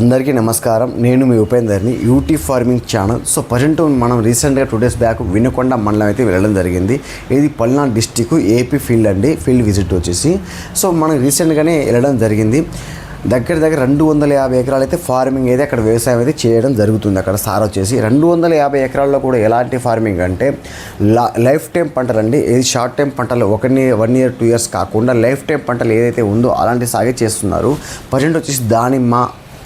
అందరికీ నమస్కారం. నేను మీ ఉపేందర్ని UT farming channel. So present మనం రీసెంట్గా టూ డేస్ బ్యాక్ వినుకొండ మండలం అయితే వెళ్ళడం జరిగింది. ఇది పల్నాడు డిస్టిక్ ఏపీ ఫీల్డ్ అండి ఫీల్డ్ విజిట్ వచ్చేసి. సో మనం రీసెంట్గానే వెళ్ళడం జరిగింది. దగ్గర దగ్గర రెండు వందల యాభై ఎకరాలు అయితే ఫార్మింగ్ అయితే అక్కడ వ్యవసాయం అయితే చేయడం జరుగుతుంది. అక్కడ సార్ వచ్చేసి రెండు వందల యాభై ఎకరాల్లో కూడా ఎలాంటి ఫార్మింగ్ అంటే లా లైఫ్ టైం పంటలండి. ఏది షార్ట్ టైం పంటలు ఒక వన్ ఇయర్ టూ ఇయర్స్ కాకుండా లైఫ్ టైం పంటలు ఏదైతే ఉందో అలాంటి సాగే చేస్తున్నారు. ప్రజెంట్ వచ్చేసి దానిమ్మ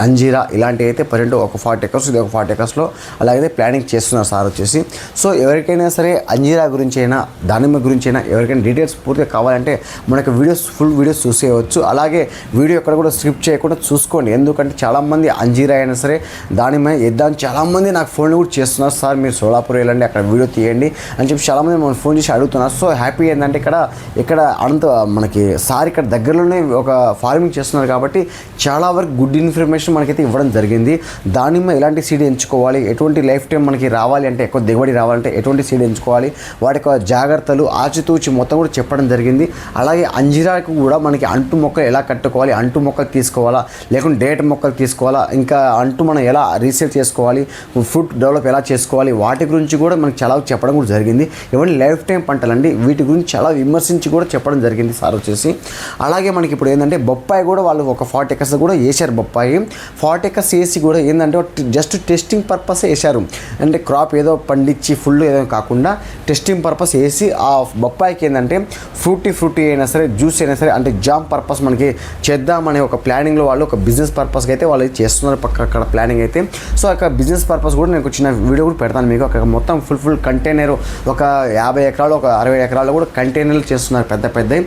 అంజీరా ఇలాంటివి అయితే ప్రజెంట్ ఒక ఫార్టీ ఎకర్స్ ఇది ఒక ఫార్టీ ఎకర్స్లో అలాగైతే ప్లానింగ్ చేస్తున్నారు సార్ వచ్చేసి. సో ఎవరికైనా సరే అంజీరా గురించి అయినా దానిమ్మ గురించి అయినా ఎవరికైనా డీటెయిల్స్ పూర్తిగా కావాలంటే మనకు వీడియోస్ ఫుల్ వీడియోస్ చూసేయవచ్చు. అలాగే వీడియో ఎక్కడ కూడా స్క్రిప్ట్ చేయకుండా చూసుకోండి. ఎందుకంటే చాలామంది అంజీరా అయినా సరే దానిమ్మ ఇద్దాం చాలామంది నాకు ఫోన్ కూడా చేస్తున్నారు సార్. మీరు సోలాపూర్ వెళ్ళండి అక్కడ వీడియో తీయండి అని చెప్పి చాలామంది మనం ఫోన్ చేసి అడుగుతున్నారు. సో హ్యాపీ ఏంటంటే ఇక్కడ ఇక్కడ అనంత మనకి సార్ ఇక్కడ దగ్గరలోనే ఒక ఫార్మింగ్ చేస్తున్నారు కాబట్టి చాలా వరకు గుడ్ ఇన్ఫర్మేషన్ మనకైతే ఇవ్వడం జరిగింది. దానిమ్మ ఎలాంటి సీడ్ ఎంచుకోవాలి? ఎటువంటి లైఫ్ టైం మనకి రావాలి అంటే ఎక్కువ దిగుబడి రావాలంటే ఎటువంటి సీడ్ ఎంచుకోవాలి? వాటి యొక్క జాగ్రత్తలు ఆచితూచి మొత్తం కూడా చెప్పడం జరిగింది. అలాగే అంజీరాకు కూడా మనకి అంటు మొక్కలు ఎలా కట్టుకోవాలి? అంటు మొక్కలు తీసుకోవాలా? లేకుంటే డేట్ మొక్కలు తీసుకోవాలా? ఇంకా అంటు మనం ఎలా రీసెర్చ్ చేసుకోవాలి? ఫ్రూట్ డెవలప్ ఎలా చేసుకోవాలి? వాటి గురించి కూడా మనకి చాలా చెప్పడం కూడా జరిగింది. ఇవన్నీ లైఫ్ టైం పంటలండి. వీటి గురించి చాలా విమర్శించి కూడా చెప్పడం జరిగింది సార్ వచ్చేసి. అలాగే మనకి ఇప్పుడు ఏంటంటే బొప్పాయి కూడా వాళ్ళు ఒక ఫార్టీ ఎకర్స్ కూడా వేశారు బొప్పాయి. ఫార్టీ ఎకర్స్ వేసి కూడా ఏంటంటే జస్ట్ టెస్టింగ్ పర్పస్ వేశారు. అంటే క్రాప్ ఏదో పండించి ఫుల్ ఏదో కాకుండా టెస్టింగ్ పర్పస్ వేసి ఆ బొప్పాయికి ఏంటంటే ఫ్రూటీ ఫ్రూటీ అయినా సరే జ్యూస్ అయినా సరే అంటే జామ్ పర్పస్ మనకి చేద్దామనే ఒక ప్లానింగ్లో వాళ్ళు ఒక బిజినెస్ పర్పస్కి అయితే వాళ్ళు చేస్తున్నారు పక్క అక్కడ ప్లానింగ్ అయితే. సో అక్కడ బిజినెస్ పర్పస్ కూడా నేను ఒక చిన్న వీడియో కూడా పెడతాను మీకు. అక్కడ మొత్తం ఫుల్ ఫుల్ కంటైనర్ ఒక యాభై ఎకరాలు ఒక అరవై ఎకరాలు కూడా కంటైనర్లు చేస్తున్నారు పెద్ద పెద్ద.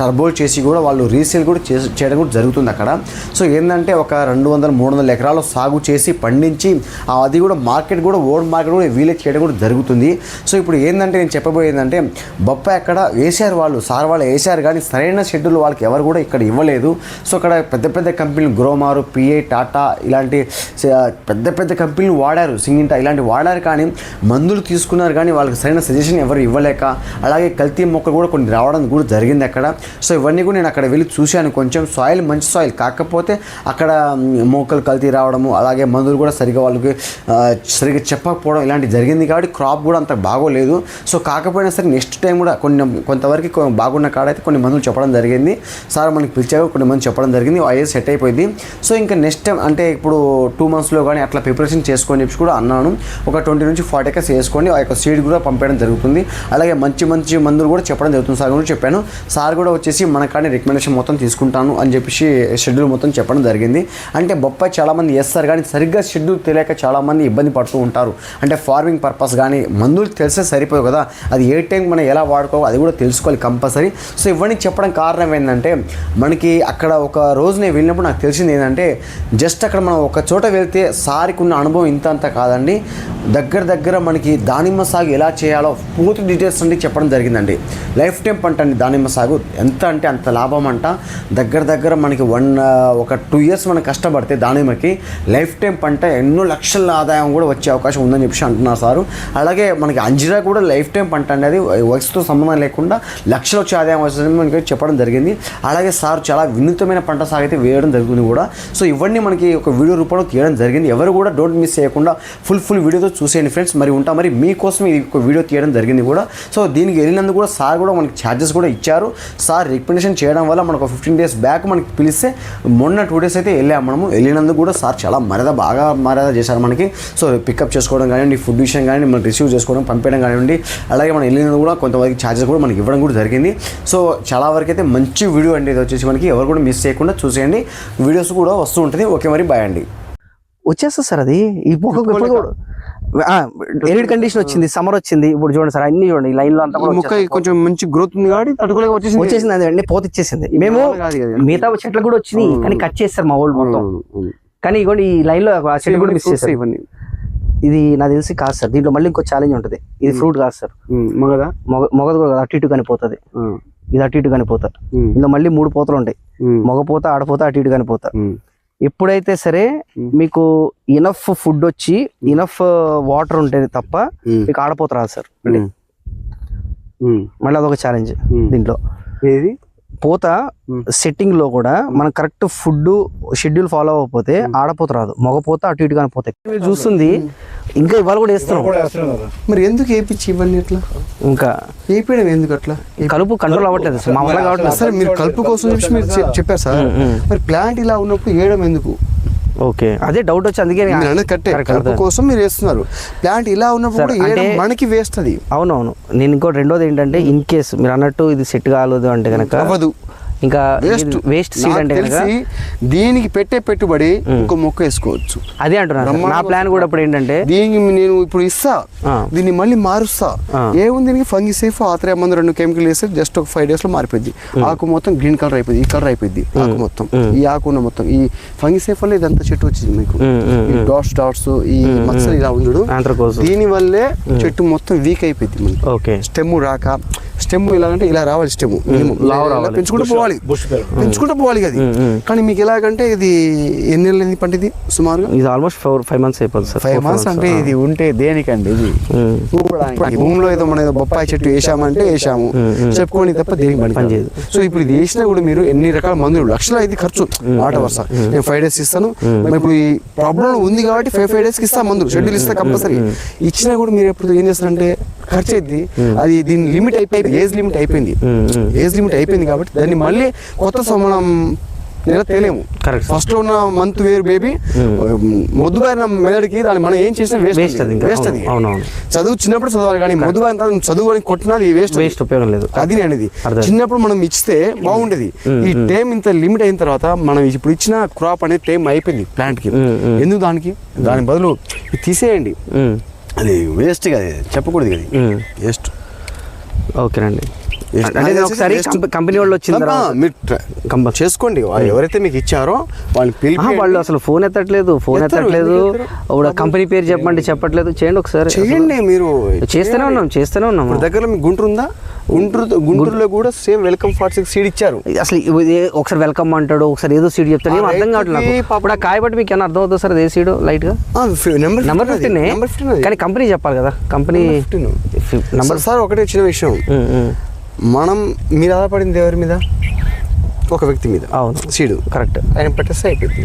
టర్బోల్ చేసి కూడా వాళ్ళు రీసేల్ కూడా చేసి చేయడం కూడా జరుగుతుంది అక్కడ. సో ఏంటంటే ఒక రెండు వందల మూడు వందల ఎకరాలు సాగు చేసి పండించి అది కూడా మార్కెట్ కూడా ఓల్డ్ మార్కెట్ కూడా వీలే చేయడం కూడా జరుగుతుంది. సో ఇప్పుడు ఏంటంటే నేను చెప్పబోయేదంటే బొప్పాయి అక్కడ వేశారు వాళ్ళు సార్ వాళ్ళు వేశారు కానీ సరైన షెడ్యూల్ వాళ్ళకి ఎవరు కూడా ఇక్కడ ఇవ్వలేదు. సో అక్కడ పెద్ద పెద్ద కంపెనీలు గ్రోమారు పిఐ టాటా ఇలాంటి పెద్ద పెద్ద కంపెనీలు వాడారు సింగింటా ఇలాంటి వాడారు కానీ మందులు తీసుకున్నారు కానీ వాళ్ళకి సరైన సజెషన్ ఎవరు ఇవ్వలేక అలాగే కల్తీ మొక్కలు కూడా కొన్ని రావడం కూడా జరిగింది అక్కడ. సో ఇవన్నీ కూడా నేను అక్కడ వెళ్ళి చూశాను కొంచెం. సాయిల్ మంచి సాయిల్ కాకపోతే అక్కడ మోకలు కల్తీ రావడము అలాగే మందులు కూడా సరిగా వాళ్ళకి సరిగ్గా చెప్పకపోవడం ఇలాంటివి జరిగింది కాబట్టి క్రాప్ కూడా అంత బాగోలేదు. సో కాకపోయినా సరే నెక్స్ట్ టైం కూడా కొన్ని కొంతవరకు బాగున్న కాడైతే కొన్ని మందులు చెప్పడం జరిగింది. సార్ మనకి పిలిచాక కొన్ని మంది చెప్పడం జరిగింది అయ్యే సెట్ అయిపోయింది. సో ఇంకా నెక్స్ట్ టైం అంటే ఇప్పుడు టూ మంత్స్లో కానీ అట్లా ప్రిపరేషన్ చేసుకొని చెప్పి కూడా అన్నాను. ఒక ట్వంటీ నుంచి ఫార్టీ ఎకర్స్ వేసుకొని ఆ యొక్క సీడ్ కూడా పంపేయడం జరుగుతుంది. అలాగే మంచి మంచి మందులు కూడా చెప్పడం జరుగుతుంది సార్ కూడా చెప్పాను. సార్ కూడా వచ్చేసి మన కానీ రికమెండేషన్ మొత్తం తీసుకుంటాను అని చెప్పేసి షెడ్యూల్ మొత్తం చెప్పడం జరిగింది. అంటే బొప్పాయి చాలామంది వేస్తారు కానీ సరిగ్గా షెడ్యూల్ తెలియక చాలామంది ఇబ్బంది పడుతూ ఉంటారు. అంటే ఫార్మింగ్ పర్పస్ కానీ మందులు తెలిసే సరిపోవు కదా. అది ఏ టైం మనం ఎలా వాడుకోవాలి అది కూడా తెలుసుకోవాలి కంపల్సరీ. సో ఇవన్నీ చెప్పడం కారణం ఏంటంటే మనకి అక్కడ ఒక రోజు నేను వెళ్ళినప్పుడు నాకు తెలిసింది ఏంటంటే జస్ట్ అక్కడ మనం ఒక చోట వెళ్తే సారికి ఉన్న అనుభవం ఇంత అంత కాదండి. దగ్గర దగ్గర మనకి దానిమ్మ సాగు ఎలా చేయాలో పూర్తి డీటెయిల్స్ అండి చెప్పడం జరిగిందండి. లైఫ్ టైం పంట అండి దానిమ్మ సాగు. ఎంత అంటే అంత లాభం అంట. దగ్గర దగ్గర మనకి వన్ ఒక టూ ఇయర్స్ మనం పడితే దానిమ్మకి లైఫ్ టైం పంట ఎన్నో లక్షల ఆదాయం కూడా వచ్చే అవకాశం ఉందని చెప్పి అంటున్నారు సారు. అలాగే మనకి అంజిరా కూడా లైఫ్ టైం పంట అనేది వయసుతో సంబంధం లేకుండా లక్షలు వచ్చే ఆదాయం వస్తుందని మనకి చెప్పడం జరిగింది. అలాగే సార్ చాలా వినూతమైన పంట సాగు అయితే వేయడం జరుగుతుంది కూడా. సో ఇవన్నీ మనకి ఒక వీడియో రూపంలో తీయడం జరిగింది. ఎవరు కూడా డోంట్ మిస్ చేయకుండా ఫుల్ ఫుల్ వీడియోతో చూసేయండి ఫ్రెండ్స్. మరి ఉంటా మరి మీకోసం ఇది ఒక వీడియో తీయడం జరిగింది కూడా. సో దీనికి వెళ్ళినందుకు కూడా సార్ కూడా మనకి ఛార్జెస్ కూడా ఇచ్చారు. సార్ రికమెండేషన్ చేయడం వల్ల మనకు ఫిఫ్టీన్ డేస్ బ్యాక్ మనకి పిలిస్తే మొన్న టూ డేస్ అయితే వెళ్ళాము మనం. మనము వెళ్ళినందుకు కూడా సార్ చాలా మర్యాద బాగా మర్యాద చేశారు మనకి. సో పికప్ చేసుకోవడం కానివ్వండి ఫుడ్ విషయం కానీ మనం రిసీవ్ చేసుకోవడం పంపించడం కానివ్వండి అలాగే మనం వెళ్ళినందుకు కూడా కొంతవరకు ఛార్జెస్ కూడా మనకి ఇవ్వడం కూడా జరిగింది. సో చాలా వరకు అయితే మంచి వీడియో అండి ఇది వచ్చేసి మనకి. ఎవరు కూడా మిస్ చేయకుండా చూసేయండి. వీడియోస్ కూడా వస్తూ ఉంటుంది. ఓకే మరి బాయ్ అండి. వచ్చేస్తుంది సార్ అది. ఈ ఎరిడ్ కండిషన్ వచ్చింది సమ్మర్ వచ్చింది ఇప్పుడు చూడండి సార్ అన్ని చూడండి లైన్లో అంతా మొక్క. కొంచెం మంచి గ్రోత్ ఉంది కాబట్టి తట్టుకోలేక వచ్చేసింది. వచ్చేసింది అది పోత ఇచ్చేసింది. మేము. మిగతా చెట్లు కూడా వచ్చినాయి. కానీ కట్ చేస్తారు మా వాళ్ళు మొత్తం. కానీ ఇగోండి ఈ లైన్లో ఆ చెట్టు కూడా మిస్ చేస్తారు ఇవన్నీ. ఇది నాకు తెలిసి కాదు సార్ దీంట్లో మళ్ళీ ఇంకో ఛాలెంజ్ ఉంటుంది. ఇది ఫ్రూట్ కాదు సార్. మగదా? మొగ మొగదు కూడా అటు ఇటు కనిపోతుంది. ఇది అటు ఇటు కనిపోతుంది. ఉమ్, ఇందులో మళ్ళీ మూడు పోతలు ఉంటాయి. ఉమ్, మగ పోత ఆడపోత అటు ఇటు కనిపోతా. ఎప్పుడైతే సరే. మీకు ఇనఫ్ ఫుడ్ వచ్చి ఇనఫ్ వాటర్ ఉంటుంది తప్ప మీకు ఆడపోత రాదు సార్. మళ్ళీ అదొక ఛాలెంజ్. దీంట్లో. ఏది? పూత సెట్టింగ్లో కూడా మనం కరెక్ట్ ఫుడ్ షెడ్యూల్ ఫాలో అవ్వకపోతే ఆడపోత రాదు. మగ పూత అటు ఇటుగానే పోతాయి. మీరు చూస్తుంది ఇంకా ఇవాళ కూడా వేస్తున్నాం. మరి ఎందుకు వేయించి ఇవన్నీ ఎట్లా ఇంకా వేయడం ఎందుకు అట్లా? కలుపు కంట్రోల్ అవ్వట్లేదు అసలు మా వల్ల కావట్లేదు సరే మీరు కలుపు కోసం చెప్పి మీరు చెప్పారు సార్. మరి ప్లాంట్ ఇలా ఉన్నప్పుడు వేయడం ఎందుకు? ఓకే అదే డౌట్ వచ్చి అందుకే అనేది కట్టే కలుపు. కోసం మీరు వేస్తున్నారు. ప్లాంట్ ఇలా ఉన్నప్పుడు సార్, కూడా మనకి వేస్ట్ అది. అవునవును. నేను ఇంకో రెండోది ఏంటంటే ఇన్ కేస్ మీరు అన్నట్టు ఇది సెట్ కాలేదు అంటే కనుక అవ్వదు. ఇంకా వేస్ట్ వేస్ట్ సీడ్ అంటే తెలిసి దీనికి పెట్టే పెట్టుబడి ఇంకో మొక్క వేసుకోవచ్చు. అదే అంటున్నాను సార్. నా ప్లాన్ కూడా ఇప్పుడు ఏంటంటే దీనికి నేను ఇప్పుడు ఇస్తా. దీన్ని మళ్ళీ మారుస్తా. ఏముంది దీనికి? ఫంగి సేఫ్ ఆత్రేయ మందు రెండు కెమికల్ వేస్తే జస్ట్ ఒక ఫైవ్ డేస్లో మారిపోద్ది ఆకు మొత్తం గ్రీన్ కలర్ అయిపోయింది ఈ కలర్ అయిపోయింది ఆకు మొత్తం. ఈ ఆకు ఉన్న మొత్తం. ఈ ఫంగి సేఫ్ వల్ల ఇదంతా చెట్టు వచ్చింది మీకు. ఈ డాట్స్ డాట్స్ ఈ మచ్చలు ఇలా. Anthracose. దీని వల్లే చెట్టు మొత్తం వీక్ అయిపోయింది మనకి. స్టెమ్ రాక స్టెమ్ ఇలా అంటే ఇలా రావాలి స్టెమ్. పెంచుకుంటూ పోవాలి. పెంచుకుంటూ పోవాలి అది. కానీ మీకు ఎలాగంటే ఇది ఎన్ని నెలలు పంట ఇది సుమారుగా? ఇది ఆల్మోస్ట్ ఫోర్ ఫైవ్ మంత్స్ అయిపోతుంది సార్. ఫైవ్ మంత్స్ అంటే ఇది ఉంటే దేనికండి ఇది? భూమిలో ఏదో మన ఏదో బొప్పాయి చెట్టు వేసామంటే వేసాము. చెప్పుకొని తప్ప దేనికి పని. సో ఇప్పుడు ఇది వేసినా కూడా మీరు ఎన్ని రకాల మందులు? లక్షల ఇది ఖర్చు. మాట వరుస. నేను ఫైవ్ డేస్ ఇస్తాను. ఇప్పుడు ఈ ప్రాబ్లం ఉంది కాబట్టి ఫైవ్ ఫైవ్ డేస్కి ఇస్తా మందులు. షెడ్యూల్ ఇస్తా కంపల్సరీ ఇచ్చినా కూడా మీరు ఎప్పుడు ఏం చేస్తారంటే ఖర్చు అయింది అది దీని లిమిట్ అయిపోయింది ఏజ్ లిమిట్ అయిపోయింది. ఏజ్ లిమిట్ అయిపోయింది కాబట్టి దాన్ని మళ్ళీ కొత్త సం- మనం నెల తేలేము Correct. ఫస్ట్లో ఉన్న మంత్ వేరు బేబీ మొద్దుబారిన మెదడుకి దాన్ని మనం ఏం చేసినా వేస్ట్ అది. వేస్ట్ అది. చదువు చిన్నప్పుడు చదవాలి కానీ మొద్దుబారిన చదువు అని కొట్టినా అది వేస్ట్ వేస్ట్ ఉపయోగం లేదు. అది అనేది. చిన్నప్పుడు మనం ఇస్తే బాగుండేది. ఈ టైం ఇంత లిమిట్ అయిన తర్వాత మనం ఇప్పుడు ఇచ్చిన క్రాప్ అనేది టైం అయిపోయింది ప్లాంట్కి. ఎందుకు దానికి? దాని బదులు తీసేయండి. అది వేస్ట్ అది చెప్పకూడదు ఉమ్. వేస్ట్ ఓకేనండి. అంటే ఒకసారి కంపెనీ వాళ్ళు వచ్చిన తర్వాత చేసుకోండి. వాళ్ళు ఎవరైతే మీకు ఇచ్చారో వాళ్ళని ఆహా, పిలిపి వాళ్ళు అసలు ఫోన్ ఎత్తట్లేదు ఫోన్ ఎత్తట్లేదు. కంపెనీ పేరు చెప్పమంటే చెప్పట్లేదు. చేయండి ఒకసారి. చేయండి మీరు. చేస్తూనే ఉన్నాం చేస్తూనే ఉన్నాం. దగ్గర మీకు గుంటూరు ఉందా? గుంటూరు గుంటూరులో కూడా same welcome forty six seed ఇచ్చారు. అసలు ఒకసారి వెల్కమ్ అంటాడు ఒకసారి ఏదో సీడ్ చెప్తాడు. ఏం అర్థం కావట్లేదు ఇప్పుడు ఆ కాయ బట్టి మీకు ఏమైనా అర్థం అవుతుంది సార్ అదే సీడ్ లైట్గా నెంబర్ నెంబర్ ఫిఫ్టీన్ కానీ కంపెనీ చెప్పాలి కదా. కంపెనీ నెంబర్ సార్ ఒకటే చిన్న విషయం. మనం మీరు ఆధారపడింది ఎవరి మీద ఒక వ్యక్తి మీద అవును. సీడు కరెక్ట్ ఆయన పెట్టేస్తే అయిపోయింది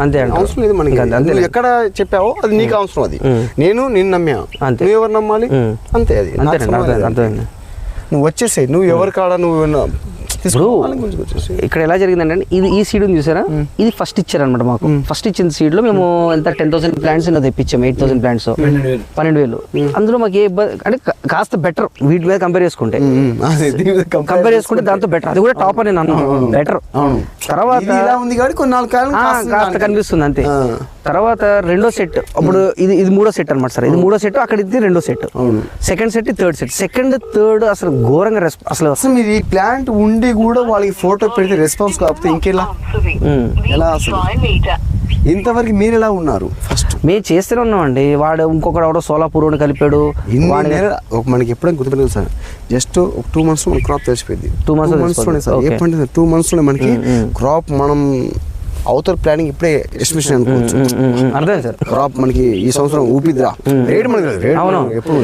అంతే. అవసరం లేదు మనకి అంతే. ఎక్కడ చెప్పావో అది నీకు అవసరం అది. నేను నిన్ను నమ్మా అంతే. నువ్వు ఎవరు నమ్మాలి మ్మ్. అంతే అది. అర్థమైంది నువ్వు వచ్చేసాయి నువ్వు ఎవరి కాడ నువ్వు ఇప్పుడు. ఇక్కడ ఎలా జరిగిందంటే ఇది ఈ సీడ్ చూసారా? ఇది ఫస్ట్ ఇచ్చారనమాట మాకు. ఫస్ట్ ఇచ్చిన సీడ్లో మేము ఎంత టెన్ థౌసండ్ ప్లాంట్స్ తెప్పించాము ఎయిట్ థౌసండ్ ప్లాంట్స్ పన్నెండు వేలు. అందులో మాకు ఏ ఇబ్బంది అంటే కాస్త బెటర్ వీటి మీద కంపేర్ చేసుకుంటే. కంపేర్ చేసుకుంటే దాంతో బెటర్ అది కూడా టాప్ అని నేను అన్నాను బెటర్ తర్వాత ఇది ఉంది కాస్త. కనిపిస్తుంది అంతే. తర్వాత రెండో సెట్ అప్పుడు ఇది ఇది మూడో సెట్ అనమాట సార్. ఇది మూడో సెట్ అక్కడ ఇది రెండో సెట్ అవును. Second set third set second third అసలు ఘోరంగా అసలు అసలు ఈ ప్లాంట్ ఉండి కూడా వాళ్ళకి ఫోటో పెడితే రెస్పాన్స్ కాకపోతే ఇంకెలా? ఉమ్. ఎలా అసలు? ఇంతవరకు మీరు ఎలా ఉన్నారు? ఫస్ట్ మేము చేస్తూనే ఉన్నామండి. వాడు ఇంకొకడు ఎవడో సోలాపూర్ కలిపాడు. మనకి ఎప్పుడైనా గుర్తుపెట్టుకుంది సార్. జస్ట్ ఒక టూ మంత్స్ క్రాప్ తెలిసిపోయింది లో మంత్స్ తెలిసిపోద్ది. పంట టూ మంత్స్ మనకి క్రాప్ మనం అవతల ప్లానింగ్ ఇప్పుడే ఎస్టిమేషన్ అనుకోవచ్చు. అర్థమైంది సార్ క్రాప్ మనకి ఈ సంవత్సరం ఊపిద్రా రేట్ మనకి. రేట్ అవును. ఎప్పుడు.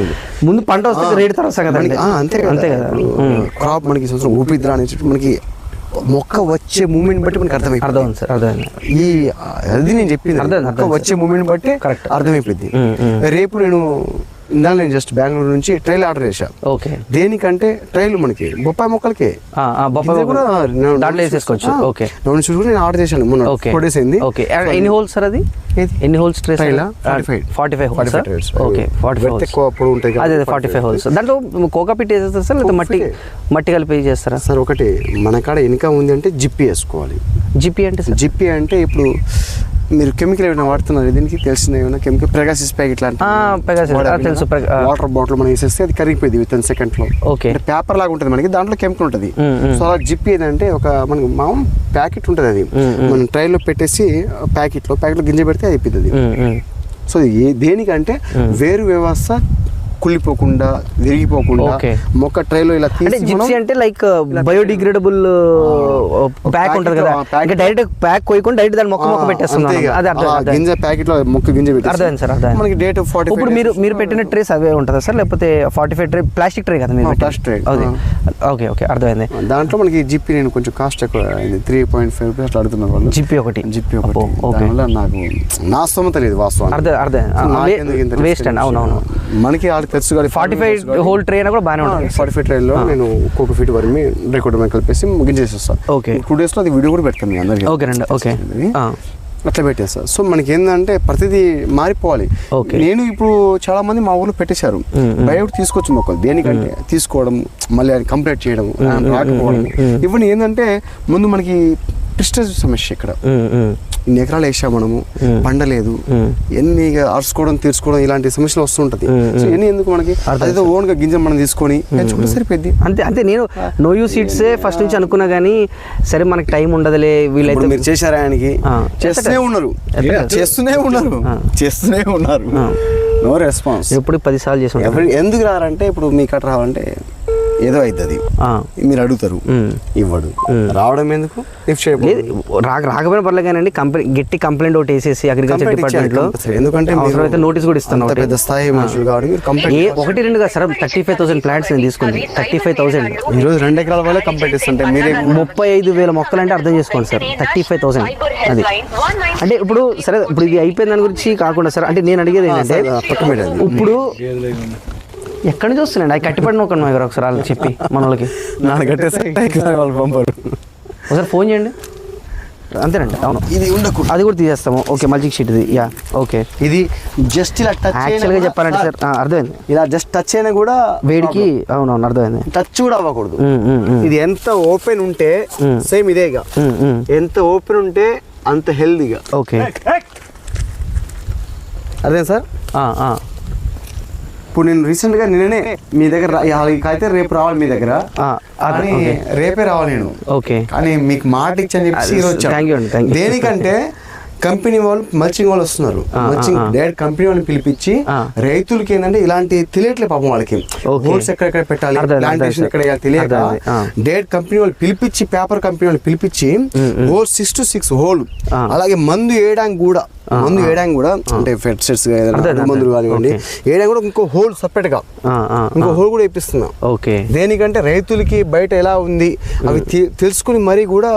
ముందు పంట వస్తే రేటు తర్వాత సంగతి అంతే కదా అంతే కదా. క్రాప్ మనకి ఈ సంవత్సరం ఊపిద్రా అని చెప్పి మనకి మొక్క వచ్చే మూమెంట్ బట్టి మనకి అర్థమైపోయింది అర్థమైంది సార్ అర్థమైంది ఈ అది నేను చెప్పింది మొక్క అర్థమైంది. వచ్చే మూమెంట్ బట్టి Correct. అర్థమైపోయింది. రేపు నేను ఇందాక నేను జస్ట్ బెంగళూరు నుంచి ట్రైల్ ఆర్డర్ చేశా. ఓకే. దేనికంటే ట్రైల్ మనకి బొప్పాయి మొక్కలకి. బొప్పాయి ఇది కూడా దాంట్లో వేసేసుకోవచ్చు. ఓకే. నూనె చూసి కూడా నేను ఆర్డర్ చేశాను మొన్న అయింది ఓకే. ఎన్ని హోల్స్ సార్ అది? ఎన్ని హోల్స్ Trail ఆ? 45. Forty five holes 45 trails. Okay forty five ఎక్కువ పొడవు ఉంటాయి అదే ఫార్టీ ఫైవ్ 45 హోల్స్ దాంట్లో కోకా పిట్ వేసేస్తారు సార్? లేదా మట్టి మట్టి కలిపి చేస్తారా? సార్ ఒకటి మన కాడ వెనుక ఉంది అంటే జిప్పి వేసుకోవాలి. జిపి అంటే సార్? జిప్పి అంటే ఇప్పుడు మీరు కెమికల్ ఏమైనా వాడుతున్నారు? దీనికి తెలిసిన ఏమైనా కెమికల్? ప్రగాసిస్ ప్యాకెట్ లాంటి ఆ, Pegasus, ఆ, తెలుసు. వాటర్ బాటిల్ మనం వేసేస్తే అది కరిగిపోయింది విత్ ఇన్ సెకండ్లో ఓకే. పేపర్ లాగా ఉంటుంది మనకి దాంట్లో కెమికల్ ఉంటుంది. సో అలా జిప్పి ఏంటంటే ఒక మనకి మామూలు ప్యాకెట్ ఉంటుంది అది. మనం ట్రైలో పెట్టేసి ప్యాకెట్లో ప్యాకెట్లో గింజ పెడితే అయిపోతుంది. సో దేనికంటే వేరు వ్యవస్థ కుళ్ళిపోకుండా విరిగిపోకుండా. మొక్క ట్రైలో ఇలా అంటే తీసి అంటే లైక్ బయోడిగ్రేడబుల్ ప్యాక్ ఉంటుంది కదా. ఇంకా డైరెక్ట్ ప్యాక్ కోయకుండా డైరెక్ట్ దాని మొక్క మొక్క పెట్టేస్తున్నాం ఇక. అది అర్థం అర్థం. గింజ ప్యాకెట్లో మొక్క గింజ అర్థమైంది. సార్ అర్థమైంది. మనకి డేట్ ఫార్టీ ఇప్పుడు మీరు మీరు పెట్టిన ట్రేస్ అవే ఉంటుందా సార్? లేకపోతే forty five tray plastic tray కదా మీరు tray. అదే ఓకే ఓకే అర్థమైంది. దాంట్లో మనకి జిప్పి నేను కొంచెం కాస్ట్ ఎక్కువ అయింది. త్రీ పాయింట్ ఫైవ్ రూపీస్ అట్లా అడుగుతున్నారు వాళ్ళు. జిప్పి ఒకటి. జిప్పి ఒకటి. దానివల్ల నాకు నా స్తోమత లేదు వాస్తవం అర్థం అర్థం. వేస్ట్ అండి. అవునవును. మనకి తెలుసు కానీ ఫార్టీ ఫైవ్ హోల్ ట్రే అయినా కూడా బాగానే ఉంటుంది. ఫార్టీ ఫైవ్ ట్రైల్లో నేను ఒక్కొక్క ఫీట్ వరకు డ్రైకోటమే కలిపేసి గింజేసేస్తాను Okay. టూ డేస్లో అది వీడియో కూడా పెడతాను మీ అందరికీ. ఓకేనండి ఓకే. అట్లా పెట్టేస్తా. సో మనకి ఏంటంటే ప్రతిదీ మారిపోవాలి. నేను ఇప్పుడు చాలా మంది మా ఊర్లో పెట్టేశారు. బయట తీసుకోవచ్చు మొక్కలు. దేనికంటే తీసుకోవడం మళ్ళీ అది కంప్లీట్ చేయడం రాకపోవడం ఇవన్నీ ఏంటంటే ముందు మనకి ప్రిస్టేజ్ సమస్య ఇక్కడ. ఇన్ని ఎకరాలు వేసాం మనము పండలేదు. ఎన్ని అరుచుకోవడం తీర్చుకోవడం ఇలాంటి సమస్యలు వస్తుంటది సో ఎన్ని ఎందుకు మనకి? అదేదో ఓన్గా గింజలు మనం తీసుకొని పెంచుకుంటే సరిపోద్ది. అంతే అంతే. నేను నో యూ సీట్సే ఫస్ట్ నుంచి అనుకున్నా కానీ సరే మనకి టైం ఉండదులే వీళ్ళైతే మీరు చేశారా ఆయనకి. చేస్తూనే ఉన్నారు. చేస్తూనే ఉన్నారు. చేస్తూనే ఉన్నారు. నో రెస్పాన్స్ ఎప్పుడు పది సార్లు చేసి ఎందుకు రారంటే ఇప్పుడు మీ కట్ట రావాలంటే ఏదో అవుతుంది. ఆ. మీరు అడుగుతారు. ఇవ్వడు. రావడం ఎందుకు? రాకపోయినా పర్లేదు కానీ కంపెనీ గట్టి కంప్లైంట్ ఒకటి వేసేసి అగ్రికల్చర్ డిపార్ట్మెంట్లో. ఎందుకంటే అవసరమైతే నోటీస్ కూడా ఇస్తాను ఒకటి. పెద్ద స్థాయి మనుషులు కాబట్టి మీరు కంప్లైంట్ ఒకటి రెండు కాదు sir thirty five thousand plants నేను తీసుకుంది థర్టీ ఫైవ్ థౌసండ్ ఈ రోజు రెండు ఎకరాల వల్ల కంప్లైంట్ ఇస్తుంటే మీరే ముప్పై ఐదు వేల మొక్కలు అంటే అర్థం చేసుకోండి సార్. థర్టీ ఫైవ్ థౌసండ్ అది. అంటే ఇప్పుడు సరే ఇప్పుడు ఇది అయిపోయిన దాని గురించి కాకుండా సార్ అంటే నేను అడిగేది ఏంటంటే. ఇప్పుడు ఎక్కడి నుంచి వస్తున్నాయండి? అది కట్టిపడిన ఒక ఎవరు ఒకసారి వాళ్ళకి చెప్పి మన వాళ్ళకి నాన్న కట్టేసి వాళ్ళు పంపరు. ఒకసారి ఫోన్ చేయండి. అంతేనండి అవును. ఇది ఉండకూడదు అది కూడా తీసేస్తాము. ఓకే మల్చింగ్ షీట్ ఇది. Yeah okay. ఇది జస్ట్ ఇలా టచ్ యాక్చువల్గా చెప్పాలంటే సార్ అర్థమైంది. ఇలా జస్ట్ టచ్ అయినా కూడా వేడికి అవునవును అర్థమైంది. టచ్ కూడా అవ్వకూడదు. ఇది ఎంత ఓపెన్ ఉంటే సేమ్ ఇదే ఇక ఉమ్, ఉమ్. ఎంత ఓపెన్ ఉంటే అంత హెల్దీగా ఓకే. అదే సార్? ఆ, ఆ. ఇప్పుడు నేను రీసెంట్గా నిన్ననే మీ దగ్గర అయితే రేపు రావాలి మీ దగ్గర కానీ. రేపే రావాలి నేను ఓకే కానీ మీకు మాట ఇచ్చని చెప్పి. దేనికంటే కంపెనీ వాళ్ళు మల్చింగ్ వాళ్ళు వస్తున్నారు మల్చింగ్. డైరెక్ట్ కంపెనీ వాళ్ళని పిలిపించి. రైతులకి ఏంటంటే ఇలాంటి తెలియట్లే పాపం వాళ్ళకి. హోల్స్ ఎక్కడెక్కడ పెట్టాలి ప్లాంటేషన్. ఎక్కడ తెలియక. డైరెక్ట్ కంపెనీ వాళ్ళు పిలిపించి పేపర్ కంపెనీ వాళ్ళు పిలిపించి hole six to six hole. అలాగే మందు వేయడానికి కూడా మందు వేయడానికి కూడా అంటే ఫెడ్సెట్స్ మందులు. కానివ్వండి వేయడానికి కూడా ఇంకో హోల్ సపరేట్గా. ఇంకో. హోల్ కూడా ఇప్పిస్తున్నా ఓకే. దేనికంటే రైతులకి బయట ఎలా ఉంది అవి తెలుసుకుని మరీ కూడా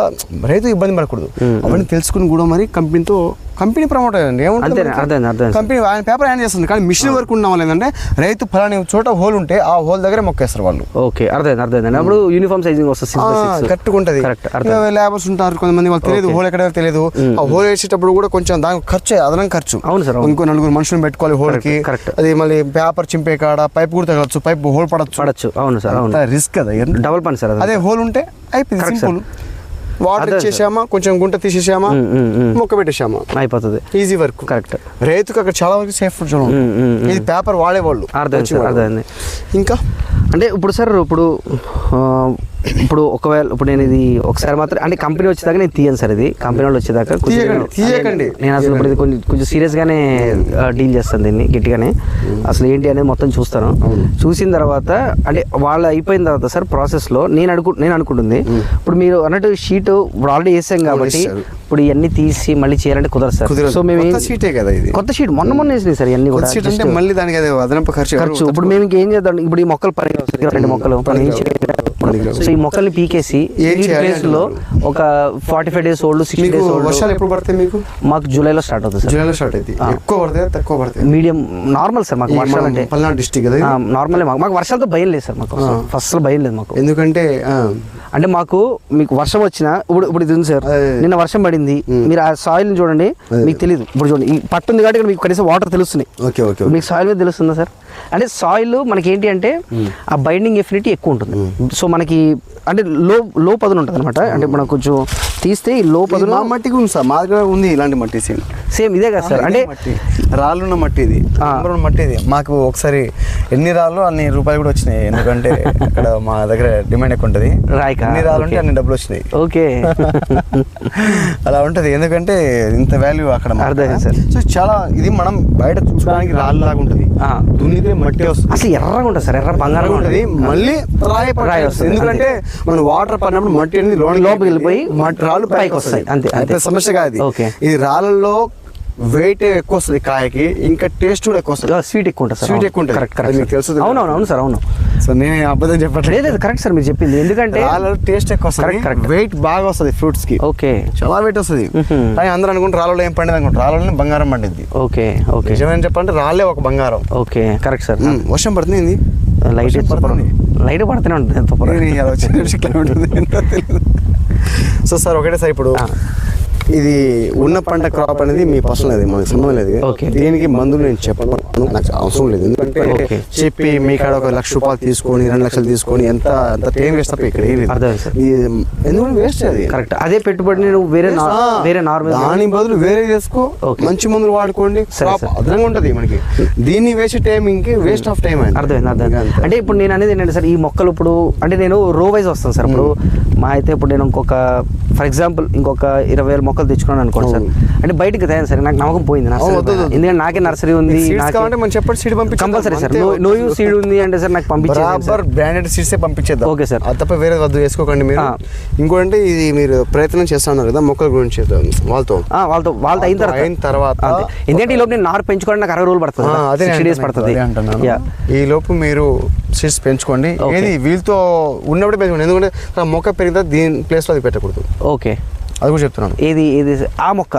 రైతు ఇబ్బంది పడకూడదు. అవన్నీ తెలుసుకుని కూడా మరి కంపెనీతో కంపెనీ ప్రమోట్ అయ్యండి అర్థమైంది. కంపెనీ ఆయన పేపర్ హ్యాండ్ చేస్తుంది. కానీ మిషన్ వరకు ఉన్న వాళ్ళు ఏంటంటే రైతు ఫలాని చోట హోల్ ఉంటే ఆ హోల్ దగ్గరే మొక్కేస్తారు వాళ్ళు. ఓకే అర్థమైంది అర్థమైంది. అప్పుడు యూనిఫామ్ సైజింగ్ వస్తుంది ఉంటుంది. కరెక్ట్ అర్థం. లేబర్స్ ఉంటారు కొంతమంది వాళ్ళు తెలియదు హోల్ ఎక్కడ తెలియదు. ఆ హోల్ వేసేటప్పుడు కూడా కొంచెం దానికి ఖర్చు అదనం ఖర్చు. అవును సార్. ఇంకో నలుగురు మనుషులను పెట్టుకోవాలి హోల్కి. అది మళ్ళీ పేపర్ చింపే కాడ పైప్ కూడా తగలచ్చు పైప్ హోల్ పడచ్చు. పడచ్చు అవును సార్ రిస్క్ కదా డబల్ పని సార్ అది హోల్ ఉంటే అయిపోయింది సింపుల్. వాటర్ ఇచ్చేసామా? కొంచెం గుంట తీసేసామా. మొక్క పెట్టేసామా? అయిపోతుంది. ఈజీ వర్క్ కరెక్ట్ రైతుకు అక్కడ చాలా వరకు సేఫ్ జోన్. ఇది పేపర్ వాడేవాళ్ళు. అర్థమైంది. ఇంకా? అంటే ఇప్పుడు సార్ ఇప్పుడు ఇప్పుడు ఒకవేళ ఇప్పుడు నేను ఇది ఒకసారి మాత్రం అంటే కంపెనీ వచ్చేదాకా నేను తీయను సార్ ఇది. కంపెనీ వాళ్ళు వచ్చేదాకా కొంచెం తీయకండి, నేను- అసలు ఇప్పుడు ఇది కొంచెం కొంచెం సీరియస్గానే డీల్ చేస్తాను దీన్ని గట్టిగానే. అసలు ఏంటి అనేది మొత్తం చూస్తాను. చూసిన తర్వాత అంటే వాళ్ళు అయిపోయిన తర్వాత సార్ ప్రాసెస్లో నేను అనుకు నేను అనుకుంటుంది. ఇప్పుడు మీరు అన్నట్టు షీట్ ఇప్పుడు ఆల్రెడీ వేసాం కాబట్టి. ఇప్పుడు ఇవన్నీ తీసి మళ్ళీ చేయాలంటే కుదరదు సార్. సో మేము కొత్త ఏం- షీటే కదా ఇది. కొత్త షీట్ మొన్న మొన్న వేసినాయి సార్ ఇవన్నీ కూడా. మళ్ళీ దానికి అదే అదనపు ఖర్చు. ఖర్చు. ఇప్పుడు మేము ఇంకేం చేద్దాం? ఇప్పుడు ఈ మొక్కలు పని రెండు మొక్కలు. సో ఈ మొక్కల్ని పీకేసి ప్లేస్లో ఒక forty five days old sixty days old వర్షాలు ఎప్పుడు పడతాయి మీకు? మాకు జూలైలో స్టార్ట్ అవుతుంది సార్. జూలైలో స్టార్ట్ అవుతుంది ఎక్కువ పడతాయి? తక్కువ పడతాయి? మీడియం నార్మల్ సార్ మాకు వర్షాలు అంటే. పల్నాడు డిస్టిక్ కదా? నార్మల్ మాకు. మాకు వర్షాలతో భయం లేదు సార్ మాకు ఫస్ట్ భయం లేదు మాకు. ఎందుకంటే అంటే మాకు మీకు వర్షం వచ్చినా ఇప్పుడు ఇప్పుడు ఇది ఉంది సార్. నిన్న వర్షం పడింది. మీరు ఆ సాయిల్ చూడండి. మీకు తెలియదు ఇప్పుడు చూడండి. ఈ పట్టు ఉంది కాబట్టి మీకు కనీసం వాటర్ తెలుస్తున్నాయి ఓకే ఓకే ఓకే. మీకు సాయిల్ మీద తెలుస్తుందా సార్? అంటే సాయిల్ మనకి ఏంటి అంటే ఆ బైండింగ్ ఎఫినిటీ ఎక్కువ ఉంటుంది. సో మనకి అంటే లో లో పదును ఉంటుంది అనమాట అంటే మనం కొంచెం తీస్తే ఈ లో పదును మా మట్టికి ఉంది సార్. మా దగ్గర ఉంది ఇలాంటి మట్టి సేమ్. సేమ్ ఇదే కదా సార్. అంటే రాళ్ళున్న మట్టి ఇది. మట్టి ఇది. మాకు ఒకసారి ఎన్ని రాళ్ళు అన్ని రూపాయలు కూడా వచ్చినాయి. ఎందుకంటే అక్కడ మా దగ్గర డిమాండ్ ఎక్కువ ఉంటుంది? ఎన్ని రాళ్ళు ఉంటే. అన్ని డబ్బులు వచ్చినాయి. ఓకే. అలా ఉంటది. ఎందుకంటే ఇంత వాల్యూ అక్కడ. అర్థమైంది సార్. సో చాలా ఇది మనం బయట చూసుకోవడానికి రాళ్ళు లాగా ఉంటుంది. ఆ. మట్టి వస్తుంది అసలు ఎర్రగా ఉంటుంది సార్ ఎర్ర బంగారంగా ఉంటది మళ్ళీ రాయి రాయి వస్తుంది. ఎందుకంటే మనం వాటర్ పడినప్పుడు మట్టి అనేది లోపలికి వెళ్ళిపోయి మట్టి రాళ్ళు పైకి వస్తాయి. అంతే, సమస్య కాదు ఇది. ఓకే. వెయిట్ ఎక్కువ వస్తుంది కాయకి ఇంకా టేస్ట్ కూడా ఎక్కువ వస్తుంది స్వీట్ ఎక్కువ ఉంటుంది Sweet ఎక్కువ ఉంటుంది. కరెక్ట్ అది మీకు తెలుసు కరెక్ట్? అవునవును అవును సార్ అవును. సో నేను అబద్ధం చెప్పట్లేదు. లేదు కరెక్ట్ సార్ మీరు చెప్పింది. ఎందుకంటే టేస్ట్ ఎక్కువ వస్తుంది correct. వెయిట్ బాగా వస్తుంది ఫ్రూట్స్కి ఓకే చాలా వెయిట్ వస్తుంది. Mhm. కానీ అందరూ అనుకుంటే రాళ్ళలో ఏం పండింది అనుకుంటారు. రాళ్ళలోనే బంగారం పండింది ఓకే ఓకే నిజమేం చెప్పాలంటే రాళ్ళే ఒక బంగారం. Okay correct sir. ఉమ్, వర్షం పడుతుంది? లైట్ పడుతుంది. లైట్ పడుతూనే ఉంటుంది ఎంత. సో సార్ ఒకటే సార్ ఇప్పుడు. ఇది ఉన్న పంట క్రాప్ అనేది మీ పర్సనల్ అది మనకి సంబంధం లేదు. దీనికి మందులు నేను చెప్పను. నాకు అవసరం లేదు. ఎందుకంటే. చెప్పి మీ కాడ ఒక లక్ష రూపాయలు తీసుకొని రెండు లక్షలు తీసుకొని ఎంత అంత టైం వేస్ట్ తప్ప ఇక్కడ ఏం ఎందుకంటే వేస్ట్ అది. కరెక్ట్ అదే పెట్టుబడి నేను వేరే వేరే నార్మల్ దాని బదులు వేరే చేసుకో. మంచి మందులు వాడుకోండి. అదనంగా ఉంటది మనకి. దీన్ని waste timing waste of time అర్థమైంది అర్థమైంది. అంటే ఇప్పుడు నేను అనేది ఏంటంటే సార్ ఈ మొక్కలు ఇప్పుడు అంటే నేను రో వైజ్ వస్తాను సార్ ఇప్పుడు మా అయితే ఇప్పుడు నేను ఇంకొక ఫర్ ఎగ్జాంపుల్ ఇంకొక ఇరవై వేల మొక్కలు తెచ్చుకున్నాను అనుకోండి సార్. అంటే బయటికి తయారు సార్ నాకు నమ్మకం పోయింది. ఎందుకంటే నాకే నర్సరీ ఉంది సీడ్స్ కావాలంటే మనం చెప్పండి seed పంపించేద్దాం. Compulsory sir. No you seed ఉంది అంటే సార్ నాకు పంపించేది బరాబర్ బ్రాండెడ్ సీడ్స్ పంపించేద్దాం. Okay sir. అది తప్ప వేరే వద్దు వేసుకోకండి మీరు. ఆ. ఇంకోటి ఇది మీరు ప్రయత్నం చేస్తున్నారు కదా మొక్కల గురించి వాళ్ళతో. వాళ్ళతో వాళ్ళతో అయిన తర్వాత. అయిన తర్వాత. ఎందుకంటే ఈ లోపు నేను నారు పెంచుకోవడానికి నాకు అరవై రోజులు పడుతుంది అదే డేస్ పడుతుంది. ఈ లోపు మీరు సీడ్స్ పెంచుకోండి. ఏది వీళ్ళతో ఉన్నప్పుడే పెంచుకోండి. ఎందుకంటే మొక్క పెరిగితే దీని ప్లేస్లో అది పెట్టకూడదు. ఓకే అది కూడా చెప్తున్నాను. ఏది ఏది? ఆ మొక్క.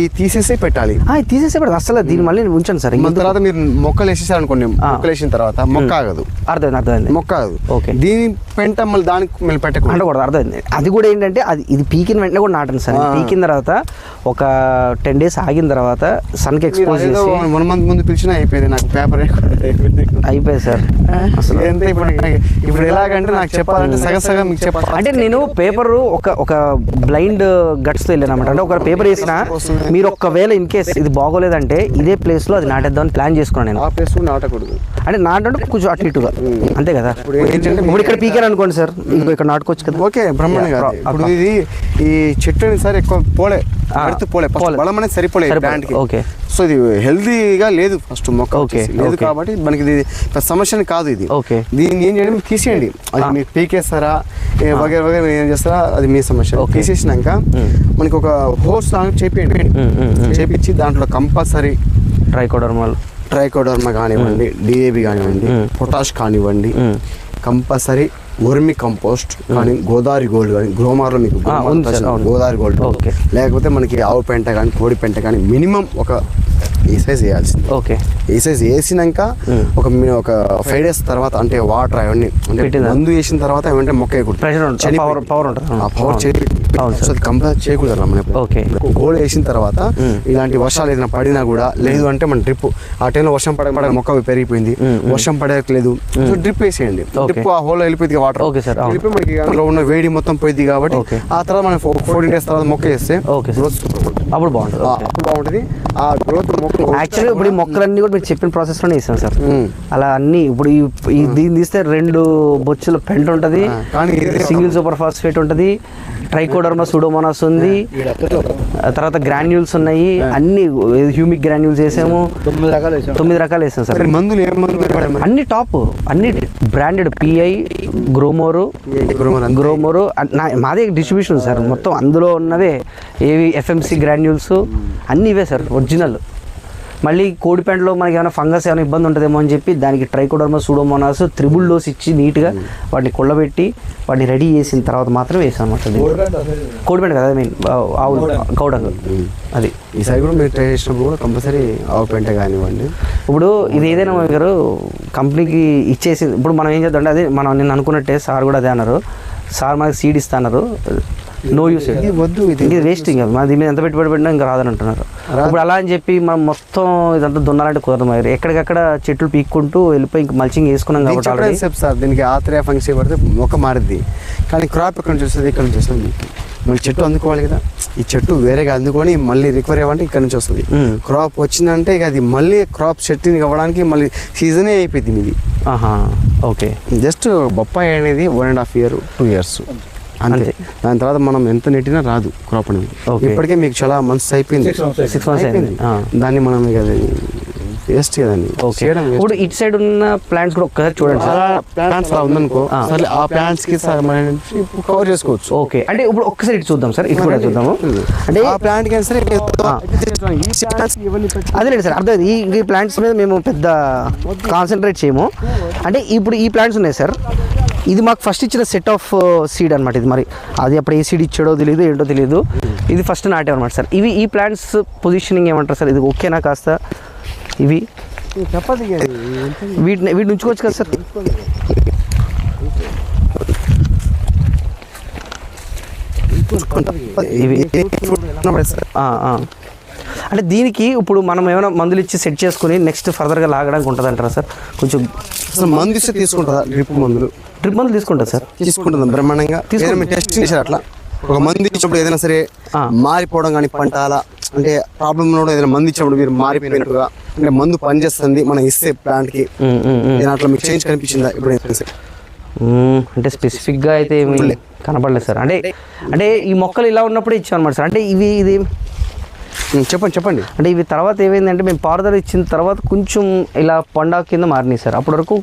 ఈ తీసేసి పెట్టాలి. తీసేసే పడదు అసలు దీన్ని మళ్ళీ ఉంచాను సార్? తర్వాత మీరు మొక్కలు వేసేసారనుకోండి ఆ. మొక్కలు వేసిన తర్వాత మొక్క ఆగదు. అర్థమైంది అర్థమైంది. మొక్క ఆగదు. ఓకే. దీని పెంట మళ్ళీ దానికి మళ్ళీ పెట్టకూడదు. అంటకూడదు అర్థమైంది. అది కూడా ఏంటంటే అది ఇది పీకిన వెంటనే కూడా నాటను సార్. పీకిన తర్వాత ఒక టెన్ డేస్ ఆగిన తర్వాత సన్కి ఎక్స్పోజ్ చేసి వన్ మంత్ ముందు పిలిచినా అయిపోయింది నాకు పేపర్ అయిపోయింది. అయిపోయింది సార్. అసలు ఎంత ఇప్పుడు ఇప్పుడు ఎలాగంటే నాకు చెప్పాలంటే సగం సగం మీకు చెప్పాలి. అంటే నేను పేపర్ ఒక ఒక బ్లైండ్ గట్స్తో వెళ్ళాను అనమాట అంటే ఒక పేపర్ వేసిన మీరు ఒక్కవేళ ఇన్ కేస్ ఇది బాగోలేదంటే ఇదే ప్లేస్లో అది నాటేద్దామని ప్లాన్ చేసుకున్నాను నేను. ఆ ప్లేస్ కూడా నాటకూడదు. అంటే నాటంటే కొంచెం అటు ఇటుగా. అంతే కదా? ఇప్పుడు ఇక్కడ పీకాను అనుకోండి సార్. ఇంకో ఇక్కడ నాటుకోవచ్చు కదా? ఓకే బ్రహ్మాండం కాదు. ఇప్పుడు. ఇది ఈ చెట్టు సరే ఎక్కువ పోలే. పెడితే పోలే. బలం అనేది సరిపోలే సరిపోలే, ప్లాంట్కి ఓకే. సో ఇది హెల్దీగా లేదు ఫస్ట్ మొక్క ఓకే. లేదు. కాబట్టి మనకి ఇది పెద్ద సమస్య కాదు ఇది. ఓకే. దీన్ని ఏం చేయండి తీసేయండి. అది. మీరు పీకేస్తారా? వగేర వగేర ఏం చేస్తారా? అది మీ సమస్య. ఓకే. తీసేసినాక మనకి ఒక హోర్స్ లాగా మ్మ్. చేపించి దాంట్లో కంపల్సరీ ట్రైకోడర్మల్ ట్రైకోడర్మా కానివ్వండి డిఏబి కానివ్వండి. పొటాష్ కానివ్వండి. కంపల్సరీ వర్మి కంపోస్ట్ కానీ గోదావరి గోల్డ్ కానీ గ్రోమార్లో మీకు. Godavari gold okay. లేకపోతే మనకి ఆవు పెంట కానీ కోడి పెంట కానీ మినిమం ఒక ఈ సైజ్ వేయాల్సింది ఓకే సైజ్ వేసినాక. ఒక ఒక ఫైవ్ డేస్ తర్వాత అంటే వాటర్ అవన్నీ అంటే మందు వేసిన తర్వాత ఏమంటే మొక్క వేయకూడదు ఉంటుంది. ఆ పవర్. సో అది కంపల్సరీ చేయకూడదు అలా మనం ఓకే. గోల్ వేసిన తర్వాత. ఇలాంటి వర్షాలు ఏదైనా పడినా కూడా లేదు అంటే మన డ్రిప్ ఆ టైంలో వర్షం పడక పడక మొక్క పెరిగిపోయింది. వర్షం పడట్లేదు సో డ్రిప్ వేసేయండి. డ్రిప్ ఆ హోల్లో వెళ్ళిపోయింది వాటర్ ఓకే సార్. వెళ్ళిపోయి మనకి అందులో ఉన్న వేడి మొత్తం పోయింది కాబట్టి. ఆ తర్వాత మనం ఫోర్టీన్ డేస్ తర్వాత మొక్క వేస్తే. గ్రోత్. అప్పుడు బాగుంటుంది. అప్పుడు బాగుంటుంది ఆ గ్రోత్ మొక్క ఇప్పుడు ఈ మొక్కలన్నీ కూడా మీరు చెప్పిన ప్రాసెస్లోనే ఇస్తాం సార్. అలా అన్ని ఇప్పుడు ఈ దీన్ని తీస్తే రెండు బొచ్చుల పెంట ఉంటది. సింగిల్ సూపర్ ఫాస్ఫేట్ ఉంటది. ట్రైకోడర్మా సూడోమోనాస్ ఉంది. తర్వాత గ్రాన్యూల్స్ ఉన్నాయి. అన్ని హ్యూమిక్ గ్రాన్యూల్స్ వేసాము తొమ్మిది రకాలు వేసాం. సార్. మందులు? అన్ని టాప్ అన్ని బ్రాండెడ్ పిఐ గ్రోమోరు గ్రోమర్ మాదే డిస్ట్రిబ్యూషన్ సార్. మొత్తం అందులో ఉన్నవే ఏవి ఎఫ్ఎంసి గ్రాన్యూల్స్ అన్నీ ఇవే సార్ ఒరిజినల్. మళ్ళీ కోడి పెంటలో మనకి ఏమైనా ఫంగస్ ఏమైనా ఇబ్బంది ఉంటుందేమో అని చెప్పి దానికి ట్రైకోడర్మా సూడోమోనాస్ త్రిబుల్ డోస్ ఇచ్చి నీట్గా వాటిని కుళ్ళబెట్టి వాటిని రెడీ చేసిన తర్వాత మాత్రం వేసాం అనమాట కోడి పెంట కదా మీన్ ఆవులు కౌడంగ్ అది. ఈసారి కూడా మీరు ట్రై చేసినప్పుడు కూడా కంపల్సరీ ఆవు పెంట కానివ్వండి. ఇప్పుడు ఇది ఏదైనా గారు కంపెనీకి ఇచ్చేసి ఇప్పుడు మనం ఏం చేద్దాం అంటే అదే మనం నేను అనుకున్నట్టే సార్ కూడా అదే అన్నారు. సార్ మనకి సీడ్ ఇస్తున్నారు నో యూస్ ఇది వద్దు ఇది. ఇది వేస్ట్ ఇంకా మన దీని మీద ఎంత పెట్టుబడి పెట్టినా ఇంకా రాదని అంటున్నారు. ఇప్పుడు అలా అని చెప్పి మనం మొత్తం ఇదంతా దున్నాలంటే కుదరదు మరి. ఎక్కడికక్కడ చెట్లు పీక్కుంటూ వెళ్ళిపోయి ఇంకా మల్చింగ్ వేసుకున్నాం కాబట్టి సార్ దీనికి ఆత్రేయ ఫంక్షన్ పడితే మొక్క మారుద్ది. కానీ క్రాప్ ఎక్కడ నుంచి వస్తుంది? ఇక్కడ నుంచి వస్తుంది. మన చెట్టు అందుకోవాలి కదా. ఈ చెట్టు వేరేగా అందుకొని మళ్ళీ రికవరీ అవ్వాలంటే ఇక్కడ నుంచి వస్తుంది. క్రాప్ వచ్చిందంటే ఇక అది మళ్ళీ క్రాప్ సెట్టింగ్ అవ్వడానికి మళ్ళీ సీజనే అయిపోయింది ఆహా. ఓకే. జస్ట్ బొప్పాయి అనేది one and half year two years అంతే. దాని తర్వాత మనం ఎంత నెట్టినా రాదు క్రాప్ అనేది. ఇప్పటికే మీకు చాలా మంత్స్ అయిపోయింది. సిక్స్ మంత్స్ ఆ. దాన్ని మనం ఇక వేస్ట్ కదండి. ఇప్పుడు ఇటు సైడ్ ఉన్న ప్లాంట్స్ కూడా ఒక్కసారి చూడండి సార్. చాలా ప్లాంట్స్ అలా ఉందనుకో ఆ. సరే ఆ ప్లాంట్స్కి సార్ మనం కవర్ చేసుకోవచ్చు. ఓకే. అంటే ఇప్పుడు ఒక్కసారి ఇటు చూద్దాం సార్. ఇటు కూడా చూద్దాము. అంటే ఆ ప్లాంట్కి సరే అదే లేదు సార్. అర్థం ఈ ఈ ప్లాంట్స్ మీద మేము పెద్ద కాన్సన్ట్రేట్ చేయము. అంటే ఇప్పుడు ఈ ప్లాంట్స్ ఉన్నాయి సార్. ఇది మాకు ఫస్ట్ ఇచ్చిన సెట్ ఆఫ్ సీడ్ అనమాట ఇది మరి. అది అప్పుడు ఏ సీడ్ ఇచ్చాడో తెలియదు ఏంటో తెలియదు ఇది ఫస్ట్ నాటామన్నమాట సార్. ఇవి ఈ ప్లాంట్స్ పొజిషనింగ్ ఏమంటారు సార్? ఇది ఓకేనా కాస్త? ఇవి. వీటిని వీటిని ఉంచుకోవచ్చు కదా సార్? ఇవి ఉన్నప్పుడే సార్. ఆ, ఆ. అంటే దీనికి ఇప్పుడు మనం ఏమైనా మందులు ఇచ్చి సెట్ చేసుకుని నెక్స్ట్ ఫర్దర్గా లాగడానికి ఉంటుంది అంటారా సార్? కొంచెం మందు ఇస్తే తీసుకుంటుందా డ్రిప్ మందులు? ట్రిప్ మందులు తీసుకుంటారు సార్. తీసుకుంటుందా బ్రహ్మాండంగా. మీరు టెస్ట్ చేశారు అట్లా? ఒక మందు ఇచ్చినప్పుడు ఏదైనా సరే. మారిపోవడం కానీ పంట అలా అంటే ప్రాబ్లం ఉన్నప్పుడు ఏదైనా మందు ఇచ్చినప్పుడు మీరు మారిపోయినట్టుగా అంటే మందు పనిచేస్తుంది మనం ఇస్తే ప్లాంట్కి. ఉమ్, ఉమ్, ఉమ్. ఏదైనా అట్లా మీకు చేంజ్ కనిపించిందా ఇప్పుడు. అంటే స్పెసిఫిక్గా అయితే ఏమి కనపడలేదు సార్. అంటే అంటే ఈ మొక్కలు ఇలా ఉన్నప్పుడే ఇచ్చాం అనమాట సార్. అంటే ఇవి ఇది చెప్పండి చెప్పండి అంటే ఇవి తర్వాత ఏమైందంటే మేము పారుదల ఇచ్చిన తర్వాత కొంచెం ఇలా పండాకు కింద మారినాయి సార్ అప్పటి వరకు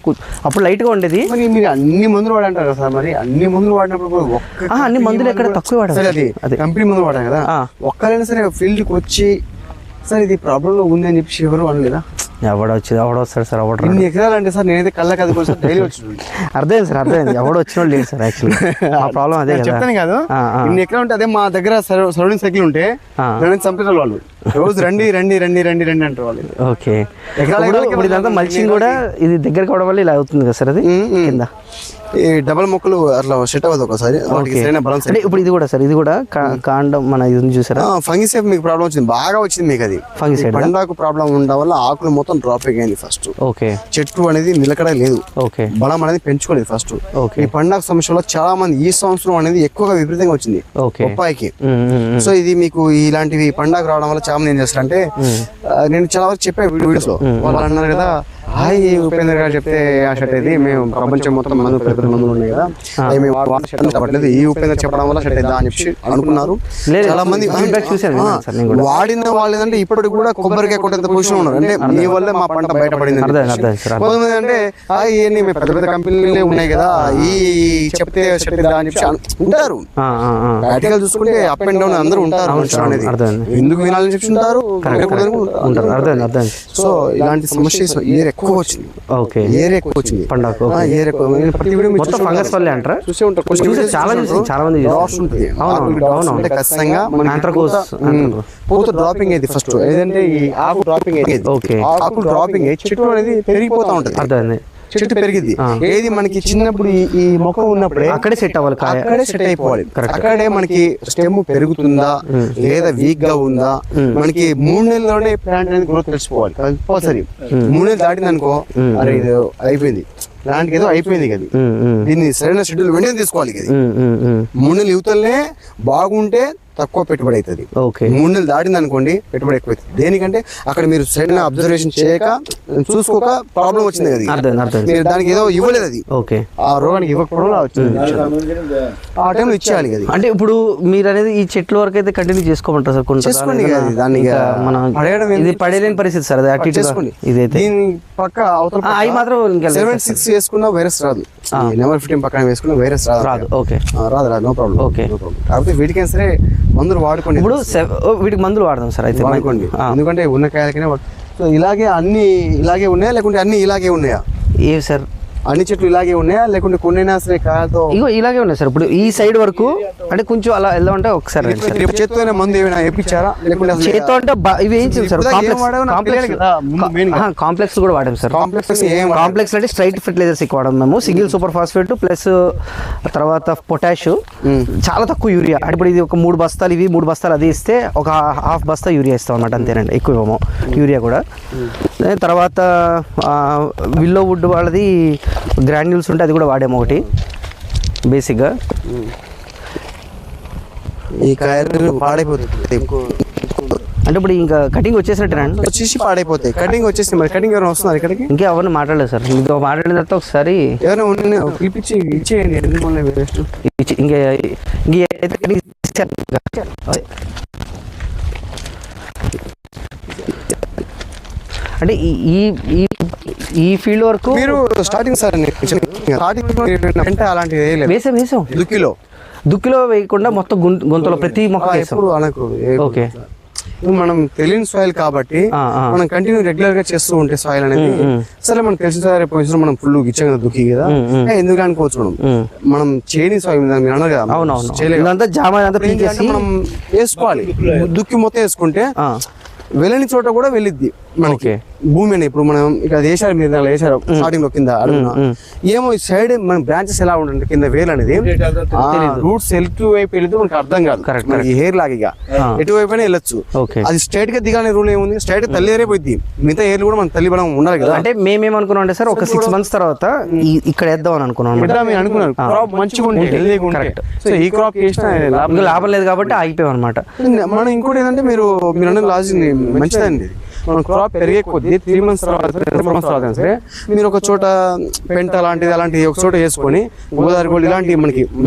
అప్పుడు లైట్గా ఉండేది మరి మీరు అన్ని మందులు వాడంటారు కదా సార్ మరి అన్ని మందులు వాడినప్పుడు ఒక్క అన్ని మందులు ఎక్కడ తక్కువ వాడాం. సరే అది. కంపెనీ మందులు వాడాం కదా. ఒక్కరైనా సరే ఫీల్డ్కి వచ్చి సార్ ఇది ప్రాబ్లం లో ఉంది అని చెప్పి ఎవరు అనలేదా ఎవడ వచ్చేది ఎవడ వస్తాడు సార్? ఎవడ ఇన్ని ఎకరాలు అంటే సార్ నేనైతే కళ్ళకి అది కోసం డైలీ వచ్చి అర్థమైంది సార్ అర్థమైంది. ఎవడ వచ్చిన లేదు సార్ యాక్చువల్లీ ఆ ప్రాబ్లం అదే చెప్తాను కాదు. ఇన్ని ఎకరాలు ఉంటే అదే మా దగ్గర సరౌండింగ్ సైకిల్ ఉంటే. నన్ను చంపేటారు వాళ్ళు. రోజు రండి రండి రండి రండి రండి అంటారు వాళ్ళు. ఓకే. ఎకరాల ఇప్పుడు ఇదంతా. మల్చింగ్ కూడా ఇది దగ్గరికి అవడం వల్ల ఇలా అవుతుంది కదా సార్ అది. కింద. ఈ డబల్ మొక్కలు అట్లా సెట్ అవ్వదు ఒకసారి. వాటికి ఓకే. సరైన బలం అంటే ఇప్పుడు ఇది కూడా సార్ ఇది కూడా కాండం మన ఇది చూసారా? ఫంగిస్ మీకు ప్రాబ్లం వచ్చింది. బాగా వచ్చింది మీకు అది. దా? పండాకు ప్రాబ్లం ఉండడం వల్ల ఆకులు మొత్తం డ్రాప్ అయ్యింది ఫస్ట్ ఓకే. చెట్టు అనేది నిలకడ లేదు. ఓకే. బలం అనేది పెంచుకోలేదు ఫస్ట్ ఓకే. ఈ పండాకు సమస్యలో చాలా మంది ఈ సంవత్సరం అనేది ఎక్కువగా విపరీతంగా వచ్చింది. ఓకే. బొప్పాయికి. సో ఇది మీకు ఇలాంటివి పండాకు రావడం వల్ల చాలా మంది ఏం చేస్తారంటే నేను చాలా వరకు చెప్పా వీడియోస్లో. వాళ్ళు అన్నారు కదా హాయ్ ఉపేంద్ర గారు చెప్తే ఆ షర్ట్ ఇది మేము ప్రపంచం మొత్తం మందు మందులు ఉన్నాయి కదా. అవి మేము ఈ ఉపేంద్ర చెప్పడం వల్ల ఇద్దా అని చెప్పి అనుకున్నారు. చాలా మంది. వాడిన వాళ్ళు ఏంటంటే ఇప్పటికి కూడా కొబ్బరికాయ కొట్టేంత పొజిషన్ ఉన్నారు. అంటే మీ వల్లే మా పంట బయటపడింది. కొంతమంది అంటే "ఆ, ఇవన్నీ మీ పెద్ద పెద్ద కంపెనీలే ఉన్నాయి కదా ఈ చెప్తే అని చెప్పి ఉంటారు. ఆ, ఆ, ఆ. ప్రాక్టికల్ చూసుకుంటే అప్ అండ్ డౌన్ అందరూ ఉంటారు అనేది. ఎందుకు వినాలని చెప్పి ఉంటారు? సో ఇలాంటి సమస్య ఇయర్ ఎక్కువ వచ్చింది. ఓకే. ఇయర్ ఎక్కువ వచ్చింది. ఇయర్ ఎక్కువ ప్రతి మొత్తం ఫంగస్. వల్లే అంటారా? చూసే చాలా చూసే. చాలా మంది ఉంటుంది. ఖచ్చితంగా పూత- డ్రాపింగ్ అయింది ఫస్ట్ ఏదంటే ఈ ఆకు డ్రాపింగ్ ఓకే. ఆకు డ్రాపింగ్ అయ్యి చెట్టు అనేది పెరిగిపోతా ఉంటుంది. అర్థమైంది. చెట్టు పెరిగింది. ఏది మనకి చిన్నప్పుడు ఈ- మొక్క ఉన్నప్పుడే అక్కడే సెట్ అవ్వాలి అక్కడే సెట్ అయిపోవాలి. అక్కడే మనకి స్టెమ్ పెరుగుతుందా? లేదా వీక్గా ఉందా మనకి మూడు నెలల్లోనే ప్లాంట్ అనేది గ్రోత్ తెలిసిపోవాలి కంపల్సరీ. మూడు నెలలు దాటింది అనుకో అరే ఇది అయిపోయింది. ప్లాంట్ ఏదో అయిపోయింది కదా దీన్ని సరైన షెడ్యూల్ వెంటనే తీసుకోవాలి ఇది ఉమ్. మూడు నెలలు యువతలనే బాగుంటే తక్కువ పెట్టుబడి అవుతుంది. ఓకే. మూడు నెలలు దాటింది అనుకోండి పెట్టుబడి ఎక్కువ అవుతుంది. దేనికంటే అక్కడ మీరు సరైన అబ్జర్వేషన్ చేయక చూసుకోక ప్రాబ్లం వచ్చింది కదా మీరు దానికి ఏదో ఇవ్వలేదు అది. ఓకే. ఆ రోగానికి ఇవ్వకపోవడం వచ్చింది. ఆ టైంలో ఇచ్చేయాలి కదా అంటే ఇప్పుడు మీరు అనేది ఈ చెట్ల వరకు అయితే కంటిన్యూ చేసుకోమంటారు సార్ చేసుకోండి అది. దాన్ని ఇక మన పడేయడం ఇది? పడేలేని పరిస్థితి సార్ అది అటు ఇటుగా చేసుకోండి. ఇదైతే. దీని పక్క అవతల అవి మాత్రం సెవెన్ సార్. సిక్స్ వేసుకున్న వైరస్ రాదు. నెంబర్ ఫిఫ్టీన్ పక్కన వేసుకున్న వైరస్ రాదు. రాదు ఓకే. రాదు రాదు no problem Okay. No problem. కాకపోతే వీటికైనా సరే మందులు వాడుకోండి. ఇప్పుడు వీటికి మందులు వాడదాం సార్ అయితే. వాడుకోండి. ఎందుకంటే ఉన్న కాయలకనే సో ఇలాగే అన్ని ఇలాగే ఉన్నాయా? లేకుంటే అన్ని ఇలాగే ఉన్నాయా? ఏవి సార్? అన్ని చెట్లు ఇలాగే ఉన్నాయా? లేకుంటే కొన్నైనా సరే కాయలతో ఇగో ఇలాగే ఉన్నాయి సార్. ఇప్పుడు ఈ సైడ్ వరకు అంటే కొంచెం అలా వెళ్దామంటే ఒకసారి రండి సార్. రేపు చేత్తోనే మందు ఏమైనా వేయించారా? లేకుంటే చేత్తో అంటే ఇవి ఏం సార్? కాంప్లెక్స్ కూడా వాడాం సార్. కాంప్లెక్స్? కాంప్లెక్స్ అంటే స్ట్రైట్ ఫెర్టిలైజర్స్ ఎక్కువ వాడాం మేము. సింగిల్ సూపర్ ఫాస్ఫేట్ ప్లస్ తర్వాత పొటాష్. చాలా తక్కువ యూరియా. అంటే ఇప్పుడు ఇది ఒక మూడు బస్తాలు ఇవి మూడు బస్తాలు అది ఇస్తే ఒక హాఫ్ బస్తా యూరియా ఇస్తాం అన్నమాట అంతేనండి. ఎక్కువ ఇవ్వము యూరియా కూడా. తర్వాత విల్లో వుడ్ వాళ్ళది గ్రాన్యూల్స్ ఉంటే అది కూడా వాడాము ఒకటి. బేసిక్గా. ఈ కాయలు పాడైపోతుంది అంటే ఇప్పుడు ఇంకా కటింగ్ వచ్చేసినట్టేనా అండి? వచ్చేసి పాడైపోతాయి. కటింగ్ వచ్చేసి మరి కటింగ్ ఎవరైనా వస్తున్నారు ఇక్కడికి ఇంకా ఎవరిని మాట్లాడలేదు సార్. ఇంకా మాట్లాడిన తర్వాత ఒకసారి ఎవరైనా ఉన్న పిలిపించి ఇచ్చేయండి. ఎందుకు ఇంకా ఇంకా అయితే cutting ఇచ్చారు ఇంకా. అదే. అంటే ఈ ఈ- ఈ ఫీల్డ్ వరకు మీరు స్టార్టింగ్ సార్ స్టార్టింగ్ అలాంటివి వేసాం వేసాం. దుక్కిలో. దుక్కిలో వేయకుండా మొత్తం గుంత గొంతులో ప్రతి మొక్క వేసాం. ఓకే. మనం తెలియని సాయిల్ కాబట్టి. మనం కంటిన్యూ రెగ్యులర్గా చేస్తూ ఉంటే సాయిల్ అనేది సరే మనకు తెలిసిన సరే పోయిన మనం ఫుల్ ఇచ్చాం కదా దుక్కి కదా. ఎందుకు అనుకోవచ్చు మనం. మనం చేయని సాయిల్ మీద మీరు అన్నారు కదా అవునవును. చేయలేం. ఇదంతా జామ ఇదంతా ఇప్పుడు ఏంటంటే పీకేసి మనం వేసుకోవాలి. దుక్కి మొత్తం వేసుకుంటే వెళ్ళని చోట కూడా వెళ్ళిద్ది. మనకి. భూమి అని ఇప్పుడు మనం ఇక్కడ వేసారు మీరు దాంట్లో వేసారు స్టార్టింగ్లో కింద అడుగున. ఏమో ఈ సైడ్ మన బ్రాంచెస్ ఎలా ఉంటుంది కింద వేలు అనేది రూట్స్ ఎటు వైపు వెళ్తే మనకి అర్థం కాదు. Correct, మనకి హెయిర్ లాగా. ఎటువైపు అయినా వెళ్ళొచ్చు. అది స్ట్రైట్గా దిగాలనే రూల్ ఏముంది? స్ట్రైట్గా తల్లి పోయింది మిగతా ఏర్లు కూడా మన తల్లి బలం ఉండాలి కదా. అంటే మేమేమనుకున్నాం అంటే సార్ ఒక సిక్స్ మంత్స్ తర్వాత ఇక్కడ వేద్దాం అని అనుకున్నాం మీరు అనుకున్నారు క్రాప్ మంచిగా ఉంటే సో ఈ క్రాప్ చేసినా లాభం లేదు. కాబట్టి ఆగిపోయాం అనమాట. మనం ఇంకోటి ఏంటంటే మీరు మీరు అన్న లాజిక్ మంచిదండి. మనం క్రాప్ పెరిగే కొద్దీ త్రీ మంత్స్ తర్వాత ఫోర్ మంత్స్ తర్వాత సరే మీరు ఒక చోట పెంట లాంటిది అలాంటిది ఒక చోట వేసుకొని గోదావరి గోల్డ్ ఇలాంటివి మనకి ఆ.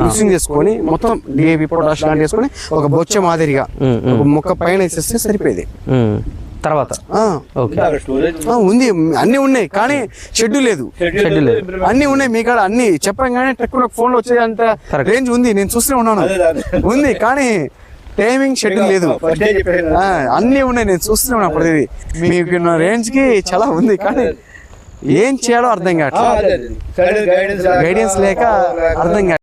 మిక్సింగ్ చేసుకొని మొత్తం డిఏపి పొటాష్ లాంటివి వేసుకొని ఒక బొచ్చ మాదిరిగా ఒక మొక్క పైన వేసేస్తే సరిపోయేది. తర్వాత? ఆ, ఓకే. ఆ, ఉంది. అన్ని ఉన్నాయి కానీ షెడ్యూల్ లేదు. షెడ్యూల్ లేదు. అన్ని ఉన్నాయి మీ కాడ అన్ని చెప్పాం కానీ టక్కున ఫోన్లో వచ్చేంత Correct. రేంజ్ ఉంది. నేను చూస్తూనే ఉన్నాను. ఉంది కానీ టైమింగ్ షెడ్యూల్ లేదు. అన్నీ ఉన్నాయి. నేను చూస్తూనే ఉన్నాను ప్రతిదీ. మీకు రేంజ్కి చాలా ఉంది కానీ ఏం చేయాలో అర్థం కావట్లేదు. గైడెన్స్ లేక అర్థం కావట్లేదు.